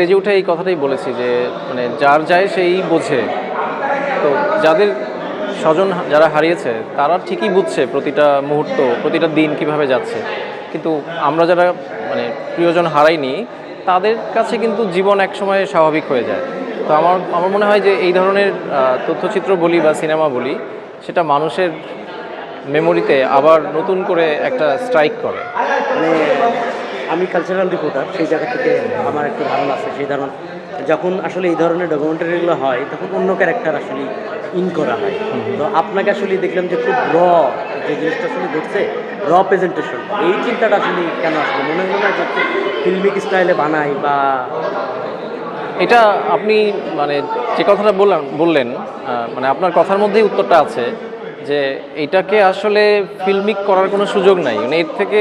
স্টেজে উঠে এই কথাটাই বলেছি যে মানে যার যায় সেই বোঝে। তো যাদের স্বজন যারা হারিয়েছে, তারা ঠিকই বুঝছে প্রতিটা মুহূর্ত, প্রতিটা দিন কীভাবে যাচ্ছে। কিন্তু আমরা যারা মানে প্রিয়জন হারাইনি, তাদের কাছে কিন্তু জীবন একসময় স্বাভাবিক হয়ে যায়। তো আমার আমার মনে হয় যে এই ধরনের তথ্যচিত্র বলি বা সিনেমা বলি, সেটা মানুষের মেমোরিতে আবার নতুন করে একটা স্ট্রাইক করে। মানে আমি কালচারাল রিপোর্টার সেই জায়গা থেকে আমার একটু ধারণা আছে, সেই ধারণা। যখন আসলে এই ধরনের ডকুমেন্টারিগুলো হয়, তখন অন্য ক্যারেক্টার আসলে ইন করা হয়। তো আপনাকে আসলে দেখলাম যে খুব র যে জিনিসটা আসলে ঘটছে র প্রেজেন্টেশন এই চিন্তাটা আসলে কেন আসলে? মনে হলো না যে ফিল্মিক স্টাইলে বানাই বা এটা আপনি মানে যে কথাটা বললাম, বললেন মানে আপনার কথার মধ্যেই উত্তরটা আছে যে এটাকে আসলে ফিল্মিক করার কোনো সুযোগ নাই। মানে এর থেকে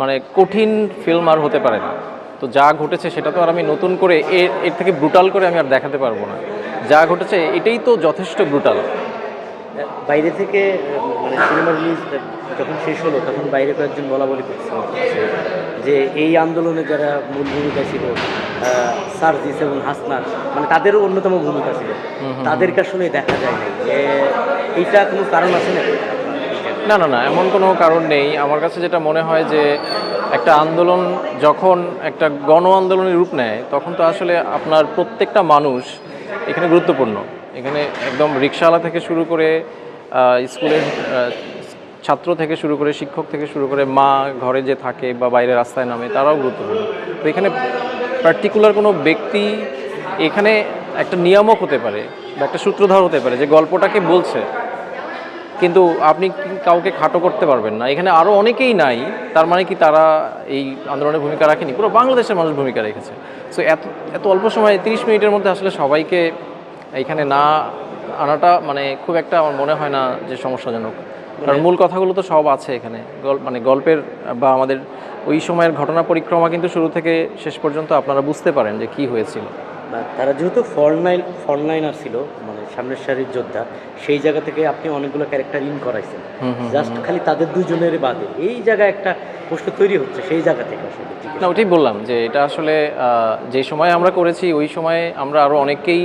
মানে কঠিন ফিল্ম আর হতে পারে না। তো যা ঘটেছে সেটা তো আর আমি নতুন করে এর এর থেকে ব্রুটাল করে আমি আর দেখাতে পারব না। যা ঘটেছে এটাই তো যথেষ্ট ব্রুটাল বাইরে থেকে মানে সিনেমা রিলিজ যখন শেষ হলো তখন বাইরে কয়েকজন বলা বলি করছিল যে এই আন্দোলনে যারা মূল ভূমিকা ছিল সার্জিস এবং হাসনার মানে তাদেরও অন্যতম ভূমিকা ছিল। তাদেরকে আসলে দেখা যায় যে এইটা কোনো কারণ আছে না না না না, এমন কোনো কারণ নেই। আমার কাছে যেটা মনে হয় যে একটা আন্দোলন যখন একটা গণ আন্দোলনের রূপ নেয়, তখন তো আসলে আপনার প্রত্যেকটা মানুষ এখানে গুরুত্বপূর্ণ। এখানে একদম রিক্সাওয়ালা থেকে শুরু করে স্কুলের ছাত্র থেকে শুরু করে, শিক্ষক থেকে শুরু করে, মা ঘরে যে থাকে বা বাইরে রাস্তায় নামে, তারাও গুরুত্বপূর্ণ। তো এখানে পার্টিকুলার কোনো ব্যক্তি এখানে একটা নিয়ামক হতে পারে বা একটা সূত্রধর হতে পারে যে গল্পটাকে বলছে। কিন্তু আপনি কাউকে খাটো করতে পারবেন না। এখানে আরও অনেকেই নাই, তার মানে কি তারা এই আন্দোলনের ভূমিকা রাখেনি। পুরো বাংলাদেশের মানুষ ভূমিকা রেখেছে। সো এত এত অল্প সময় তিরিশ মিনিটের মধ্যে আসলে সবাইকে এখানে না আনাটা মানে খুব একটা আমার মনে হয় না যে সমস্যাজনক। কারণ মূল কথাগুলো তো সব আছে এখানে। মানে গল্পের বা আমাদের ওই সময়ের ঘটনা পরিক্রমা কিন্তু শুরু থেকে শেষ পর্যন্ত আপনারা বুঝতে পারেন যে কি হয়েছিল। তারা যেহেতু ফরলাইন ফরলাইনার ছিল মানে সামনের সারির যোদ্ধা সেই জায়গা থেকে আপনি অনেকগুলো ক্যারেক্টার ইন করাইছেন। জাস্ট খালি তাদের দুজনের বাদে। এই জায়গায় একটা প্রশ্ন তৈরি হচ্ছে সেই জায়গা থেকে আসলে না ওটাই বললাম যে এটা আসলে যে সময় আমরা করেছি ওই সময়ে আমরা আরও অনেককেই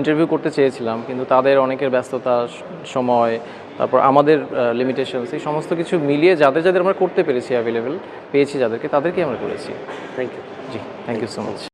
ইন্টারভিউ করতে চেয়েছিলাম কিন্তু তাদের অনেকের ব্যস্ততা সময় তারপর আমাদের লিমিটেশনস এই সমস্ত কিছু মিলিয়ে যাদের যাদের আমরা করতে পেরেছি অ্যাভেলেবেল পেয়েছি যাদেরকে তাদেরকে আমরা করেছি। Thank you ji thank you so much